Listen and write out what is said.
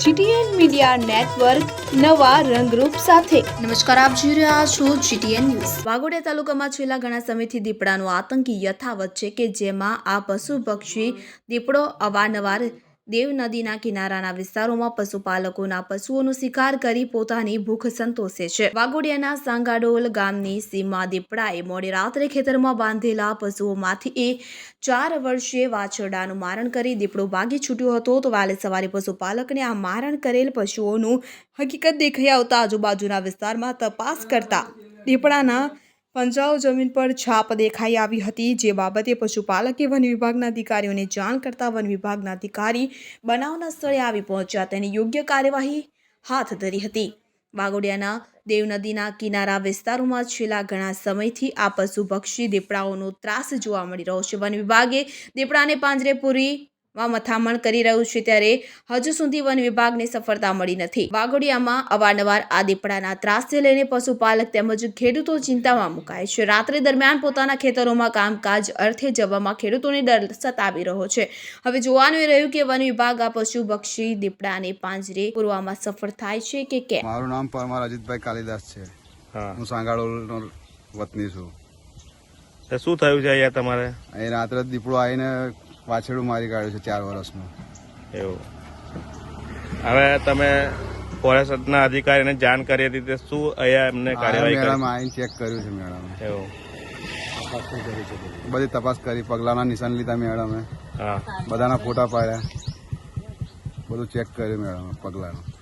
GTN media network નવા રંગરૂપ સાથે. નમસ્કાર, આપ જોઈ રહ્યા છો જીટીએન ન્યૂઝ. વાગોડિયા તાલુકામાં છેલ્લા ઘણા સમયથી દીપડાનો આતંકી યથાવત છે કે જેમાં આ પશુ પક્ષી દીપડો અવારનવાર દેવ નદીના કિનારાના વિસ્તારોમાં પશુપાલકોના પશુઓનો શિકાર કરી પોતાની ભૂખ સંતોષે છે. વાઘોડિયાના સાંગાડોલ ગામની સીમા દીપડાએ મોડી રાત્રે ખેતરમાં બાંધેલા પશુઓમાંથી એ ચાર વર્ષીય વાછરડાનું મારણ કરી દીપડો ભાગી છૂટ્યો હતો. તો વાલે સવારે પશુપાલકને આ મારણ કરેલ પશુઓનું હકીકત દેખાઈ આવતા આજુબાજુના વિસ્તારમાં તપાસ કરતા દીપડાના પંજાઓ જમીન પર છાપ દેખાઈ આવી હતી. જે બાબતે પશુપાલકે વન વિભાગના અધિકારીઓને જાણ કરતા વન વિભાગના અધિકારી બનાવના સ્થળે આવી પહોંચ્યા. તેની યોગ્ય કાર્યવાહી હાથ ધરી હતી. વાગોડિયાના દેવ નદીના કિનારા વિસ્તારોમાં છેલ્લા ઘણા સમયથી આ પશુ પક્ષી, દીપડાઓનો ત્રાસ જોવા મળી રહ્યો છે. વન વિભાગે દીપડાને પાંજરે પૂરી માં મથામણ કરી રહ્યું છે ત્યારે હજુ સુધી વન વિભાગને સફળતા મળી નથી. વાઘોડિયામાં અવારનવાર આ દીપડાના ત્રાસને લઈને પશુપાલક તેમજ ખેડૂતો ચિંતામાં મુકાય છે. રાત્રે દરમિયાન પોતાના ખેતરોમાં કામકાજ અર્થે જવામાં ખેડૂતોને ડર સતાવી રહ્યો છે. હવે જોવાનું એ રહ્યું કે વન વિભાગ આ પશુ પક્ષી દીપડાને પાંજરે પૂરવામાં સફળ થાય છે કે કેમ? મારું નામ પરમાર અજીતભાઈ કાલિદાસ છે. હું. સાંગાળોનો વતની છું. શું થયું છે અહીંયા તમારે? અહીં રાત્રે દીપડો આવીને વાછરડું મારી કાઢ્યું છે ચાર વર્ષનું એવું. હવે તમે ફોરેસ્ટના અધિકારીને જાણ કરી હતી તે શું અહીંયા એમને કાર્યવાહી મેડમ આવીને ચેક કર્યું છે મેડમ. એવું. બધી તપાસ કરી પગલાના નિશાન લીધા મેડમે. હા. બધાના ફોટા પાડ્યા. બધું ચેક કર્યું મેડમ પગલાનું.